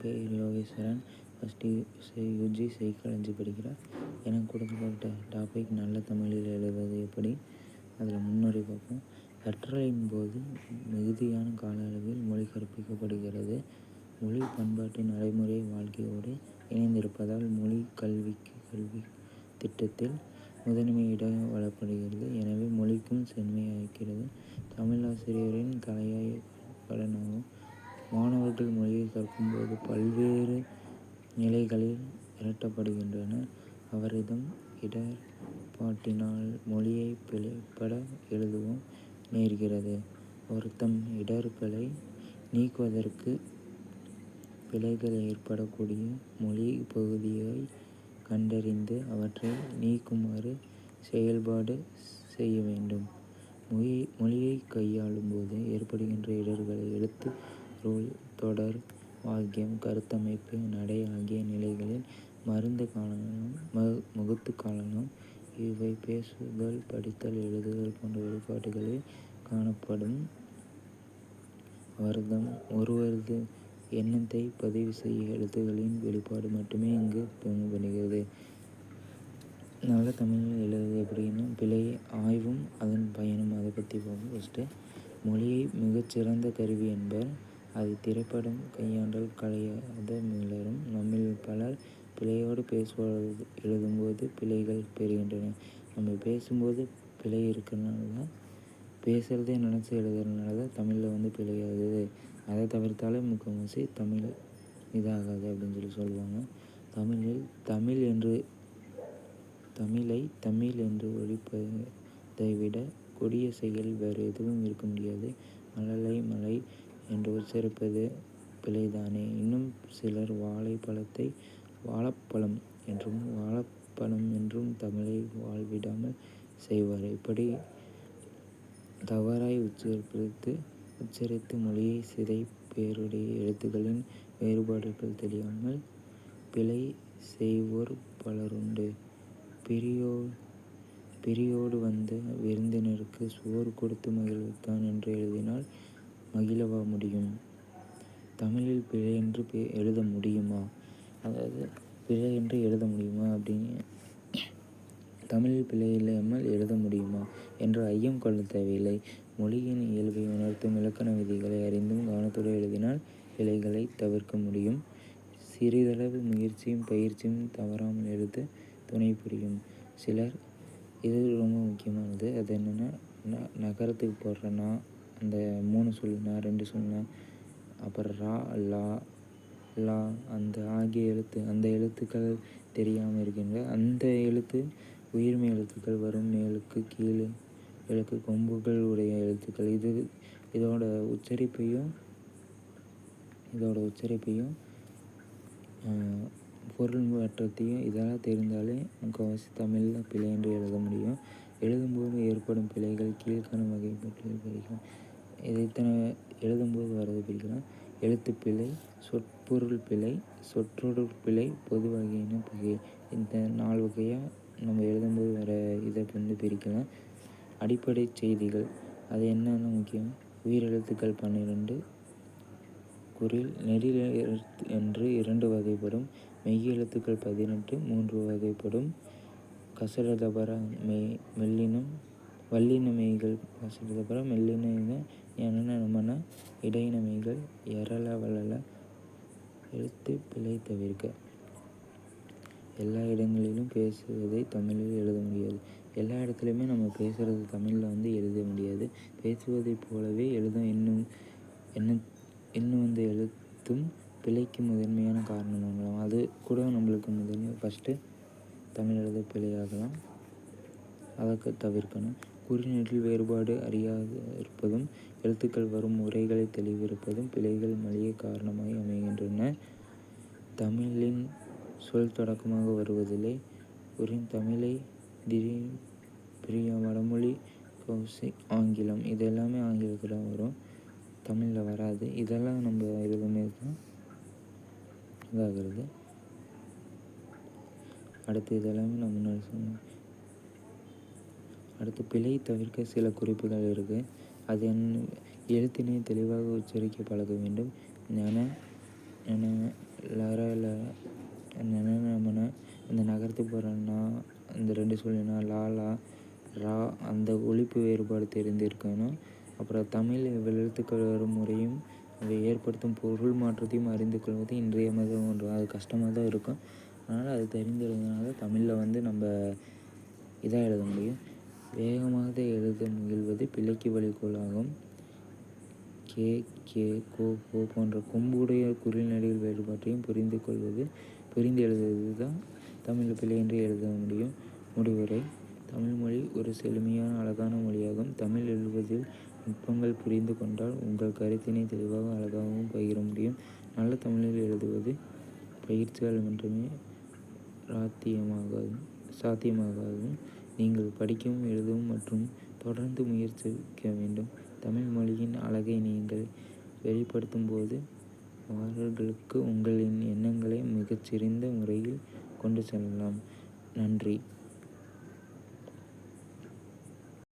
பே பேர் Yogeswaran first UG psychology படிக்கிறேன் எனக்கு கொடுக்கப்பட்ட டாபிக் நல்ல தமிழில் எழுதுவது எப்படி? அதில் முன்னுரை பார்ப்போம். கற்றலின் போது மிகுதியான கால அளவில் மொழி கற்பிக்கப்படுகிறது மொழி பண்பாட்டு நடைமுறை வாழ்க்கையோடு இணைந்திருப்பதால் மொழி கல்விக்கு கல்வி திட்டத்தில் முதன்மை இடம் வழங்கப்படுகிறது எனவே மொழிக்கும் செம்மையாக்கிறது தமிழாசிரியரின் கலையாய கடனாகும் மாணவர்கள் மொழியை கற்கும்போது பல்வேறு நிலைகளில் இரட்டப்படுகின்றனர் அவரிடம் இடர்பாட்டினால் மொழியை பிழைப்பட எழுதவும் நேர்கிறது. ஒருத்தம் இடர்களை நீக்குவதற்கு பிழைகள் ஏற்படக்கூடிய மொழி பகுதியை கண்டறிந்து அவற்றை நீக்குமாறு செயல்பாடு செய்ய வேண்டும். மொழி மொழியை கையாளும் போது ஏற்படுகின்ற இடர்களை எழுத்து ரோல் தொடர் வாக்கியம் கருத்தமைப்பு நடை ஆகிய நிலைகளில் மருந்து காணலாம் முகத்து காணலாம் இவை பேசுதல் படித்தல் எழுதுதல் போன்ற வெளிப்பாடுகளில் காணப்படும். அவர்தம் ஒருவரது எண்ணத்தை பதிவு செய்ய எழுத்துக்களின் வெளிப்பாடு மட்டுமே இங்கு துவங்கப்படுகிறது நல்ல தமிழில் எழுதுவது எப்படின்னா பிழை ஆய்வும் அதன் பயனும். அதை பற்றி பார்ப்போம். ஃபஸ்ட்டு மொழியை மிகச்சிறந்த கருவி என்பர் அது திரைப்படம் கையாண்டல் கலையாத மிளரும் நம்மில் பலர் பிழையோடு பேசுவது எழுதும்போது பிழைகள் பெறுகின்றன. நம்ம பேசும்போது பிழை இருக்கிறனால தான் பேசுகிறதே நினச்சி எழுதுறதுனால தான் தமிழில் வந்து பிழையாகுது. அதை தவிர்த்தாலே முக்கால்வாசி தமிழ் இதாகாது அப்படின்னு சொல்லி சொல்லுவாங்க. தமிழில் தமிழ் என்று தமிழை தமிழ் என்று ஒழிப்பதை விட கொடிய செயல் வேறு எதுவும் இருக்க முடியாது. மழலை மலை என்று உச்சரிப்பது பிழைதானே. இன்னும் சிலர் வாழைப்பழத்தை வாழைப்பழம் என்றும் வாழைப்பழம் என்றும் தமிழை வாழ்விடாமல் செய்வார் இப்படி தவறாய் உச்சரிப்பித்து உச்சரித்து மொழியை சிதைப்பேருடைய எழுத்துக்களின் வேறுபாடுகள் தெரியாமல் பிழை செய்வோர் பலருண்டு. பிரியோ பிரியோடு வந்த விருந்தினருக்கு சோறு கொடுத்து மகிழ்வித்தான் என்று எழுதினால் மகிழவா முடியும். தமிழில் பிழை என்று எழுத முடியுமா? அதாவது பிழை என்று எழுத முடியுமா அப்படின்னு. தமிழில் பிழை இல்லாமல் எழுத முடியுமா? என்று ஐயம் கொள்ள தேவையில்லை. மொழியின் இயல்பை உணர்த்தும் இலக்கண விதிகளை அறிந்தும் கவனத்துடன் எழுதினால் பிழைகளை தவிர்க்க முடியும். சிறிதளவு முயற்சியும் பயிற்சியும் தவறாமல் எழுத துணை புரியும். சிலர் இது ரொம்ப முக்கியமானது. அது என்னென்னா நகரத்துக்கு போடுறேன்னா அந்த மூணு சொல்லுனா ரெண்டு சொல்லுனா அப்புறம் ரா லா லா அந்த ஆகிய எழுத்து அந்த எழுத்துக்கள் தெரியாமல் இருக்கின்ற அந்த எழுத்து உயிர்மை எழுத்துக்கள் வரும் மேலுக்கு கீழே எழுக்கு கொம்புகள் உடைய எழுத்துக்கள். இது இதோட உச்சரிப்பையும் இதோட உச்சரிப்பையும் பொருள் மாற்றத்தையும் இதெல்லாம் தெரிந்தாலே முக்கால்வாசி தமிழில் பிழை என்று எழுத முடியும். எழுதும்போது ஏற்படும் பிழைகள் கீழ்காணும் வகைப்பட்டு பிரிக்கலாம் இது இத்தனை எழுதும்போது வர்றது பிரிக்கலாம் எழுத்துப்பிழை சொற்பொருள் பிழை சொற்றொடர் பிழை பொது வகையின பிழை. இந்த நாலு வகையாக நம்ம எழுதும்போது வர இதை வந்து பிரிக்கலாம். அடிப்படை செய்திகள். அது என்னென்ன முக்கியம். உயிரெழுத்துக்கள் பன்னிரெண்டு. குறில் நெடில் எழுத்து என்று இரண்டு வகைப்படும். மெய்யெழுத்துக்கள் பதினெட்டு மூன்று வகைப்படும். கசடதபர மெய் மெல்லினம் வல்லினமைகள் மெய்கள் கசடதபர மெல்லின என்னென்ன நமன இடையின மெய்கள் வளல எழுத்து பிழை தவிர்க்க. எல்லா இடங்களிலும் பேசுவதை தமிழில் எழுத முடியாது. எல்லா இடத்துலையுமே நம்ம பேசுகிறது தமிழில் வந்து எழுத முடியாது. பேசுவதைப் போலவே எழுத இன்னும் என்ன இன்னும் வந்து எழுத்தும் பிழைக்கு முதன்மையான காரணமாகலாம் அது கூட நம்மளுக்கு முதன்மை. ஃபஸ்ட்டு தமிழ் எழுத பிழையாகலாம். அதற்கு தவிர்க்கணும். குறிநெடில் வேறுபாடு அறியாது இருப்பதும் எழுத்துக்கள் வரும் முறைகளை தெளிவிருப்பதும் பிழைகள் மலிய காரணமாய் அமைகின்றன. தமிழின் சொல் தொடக்கமாக வருவதில்லை. உரின் தமிழை திடீர் பிரியா வடமொழி கௌசி ஆங்கிலம் இது எல்லாமே ஆங்கிலத்தில் வரும். தமிழில் வராது. இதெல்லாம் நம்ம எதுவுமே தான் இதாகிறது. அடுத்து இதெல்லாமே நம்ம முன்னாடி சொன்னேன் அடுத்து பிழை தவிர்க்க சில குறிப்புகள் இருக்குது அது என் எழுத்தினை தெளிவாக உச்சரிக்க பழக வேண்டும். ஞன ஞன லர ல நன நமன இந்த நகர்த்து போகிறன்னா இந்த ரெண்டு சொல்லினா லா லா ரா அந்த ஒழிப்பு வேறுபாடு தெரிந்திருக்கணும். அப்புறம் தமிழ் எழுத்துக்கள் வரும் முறையும் அதை ஏற்படுத்தும் பொருள் மாற்றத்தையும் அறிந்து கொள்வது இன்றியமையாத ஒன்று. அது கஷ்டமாக தான் இருக்கும். அதனால் அது தெரிஞ்சிருந்தனால தமிழில் வந்து நம்ம இதாக எழுத முடியும். வேகமாக எழுத முயல்வது பிழைக்கு வழிகோலாகும். கே கே கோ கோ போன்ற கொம்புடைய குறில்நடைகள் வேறுபாட்டையும் புரிந்து கொள்வது புரிந்து எழுதுவது தான் தமிழில் பிழையின்றி எழுத முடியும். முடிவுரை. தமிழ்மொழி ஒரு செழுமையான அழகான மொழியாகும். தமிழ் எழுதுவதில் நுட்பங்கள் புரிந்து கொண்டால் உங்கள் கருத்தினை தெளிவாக அழகாகவும் பகிர முடியும். நல்ல தமிழில் எழுதுவது பயிற்சிகள் மட்டுமே ராத்தியமாகாது சாத்தியமாகாதும் நீங்கள் படிக்கவும் எழுதவும் மற்றும் தொடர்ந்து முயற்சிக்க வேண்டும். தமிழ் மொழியின் அழகை நீங்கள் வெளிப்படுத்தும் போது அவர்களுக்கு உங்களின் எண்ணங்களை மிகச்சிறந்த முறையில் கொண்டு செல்லலாம். நன்றி.